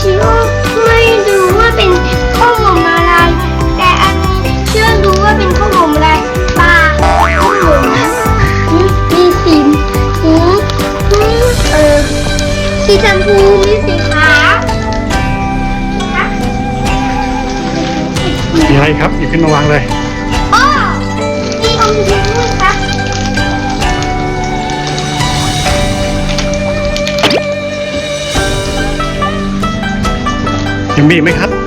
ชิโอไม่รู้ว่าเป็นข้าวหอมอะไร แต่อันนี้เชื่อรู้ว่าเป็นข้าวหอมอะไรปลาข้าวหอมอืมมีสีอืมอืมเออสีชมพูมีสีขาวคะมีอะไรครับหยิบขึ้นมาวางเลยอ้อมีอมยิ้ ยครับยังมีอีกไหมครับ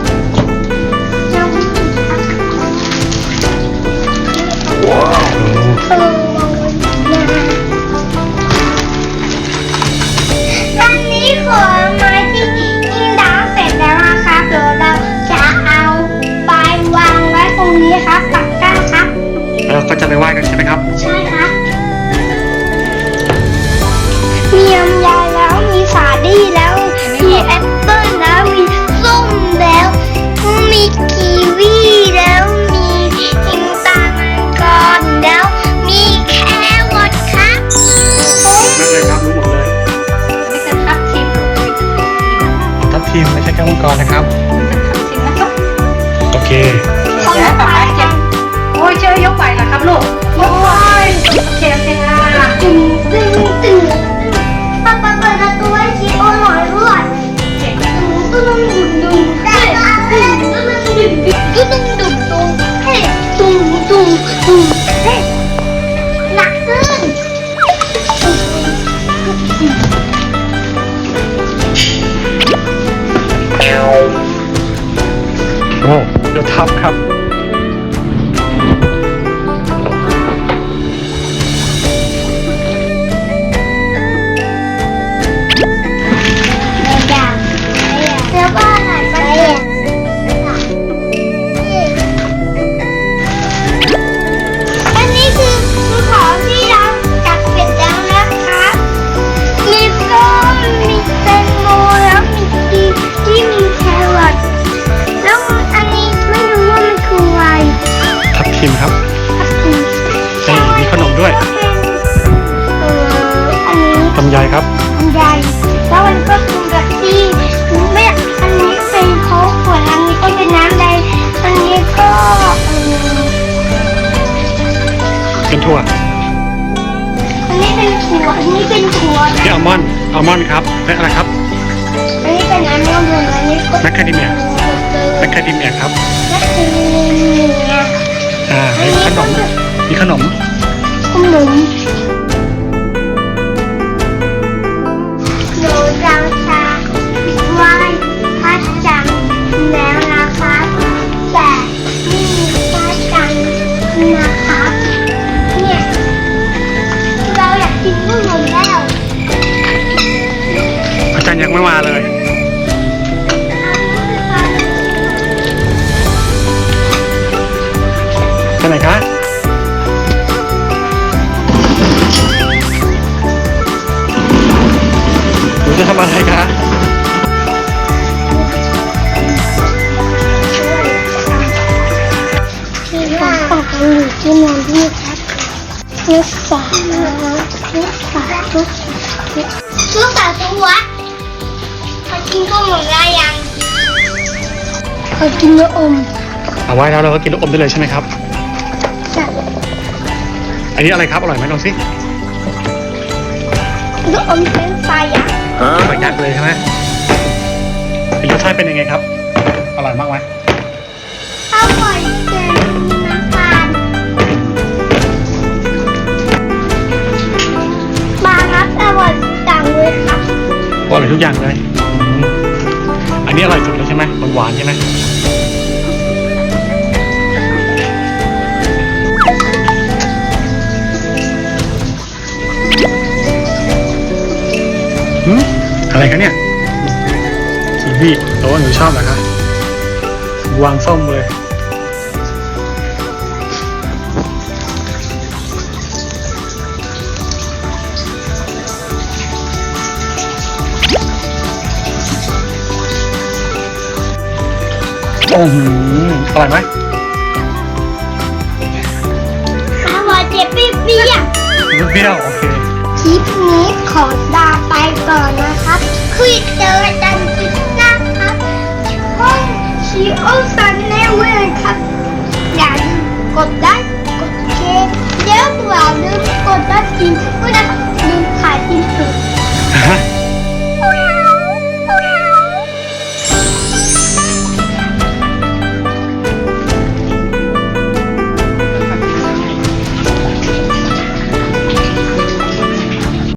ใช่แค่มังกรนะครับทับทิมนะครับโอเค เดี๋ยวป๊าป๊าเจ็บโอ้ยเชื่อยกไหวเหรอครับลูกโอ้ยโอเคโอเคค่ะตึงตึงตึงป้าป้าเปิดประตูให้ชีโอหน่อยด้วยเจ็บตึงตึงดุงดุงตึงตึงตึงตึงตึงตึงตึงเฮ้ตึงตึงตึง เดี๋ยวทับครับ นี้ลำไยครับอันใหญ่แล้วมันก็คือแบบที่ไม่อันนี้เป็นโค้กขวดอันนี้ก็เป็นน้ำแดงอันนี้ก็เออเป็นถั่วอันนี้เป็นถั่วอันนี้เป็นถั่วนี่อัลมอนด์อัลมอนด์ครับและอะไรครับ อันนี้เป็นอันนี้เป็นอันนี้ก็แมคคาเดเมีย แมคคาเดเมียครับ แมคคาเดเมียอ่ามีขนมมีขนมขนม เลย ไปไหนคะหนูจะทำอะไรคะที่ของฝากกันอยู่ที่เมืองที่ครับลูกสาวลูกสาวลูกลูกสาวตัวเขา กินข้าวหมดแล้วยังเขากินเนื้ออมเอาไว้แล้วเราก็กินลูกอมได้เลยใช่ไหมครับ จ้ะอันนี้อะไรครับอร่อยไหมลองสิลูกอมเป็นไฟอะอร่อยยักษ์เลยใช่ไหมเป็นรสชาติเป็นยังไงครับ อร่อยมากไหมอร่อยเกินนะคะมาครับอร่อยจังเลยครับอร่อยทุกอย่างเลย อืมอันนี้อร่อยสุดเลยใช่ไหมหวานๆใช่ไหมหืมอะไรคะเนี่ยกีวีโอ้หนูชอบเหรอคะวางส้มเลย โอ้โหอร่อยไหมข้าเจ็บเปรี้ยวเปรี้ยวโอเคคลิปนี้ขอลาไปก่อนนะครับ คุยเจอกันคลิปหน้าครับช่องชิโอซัน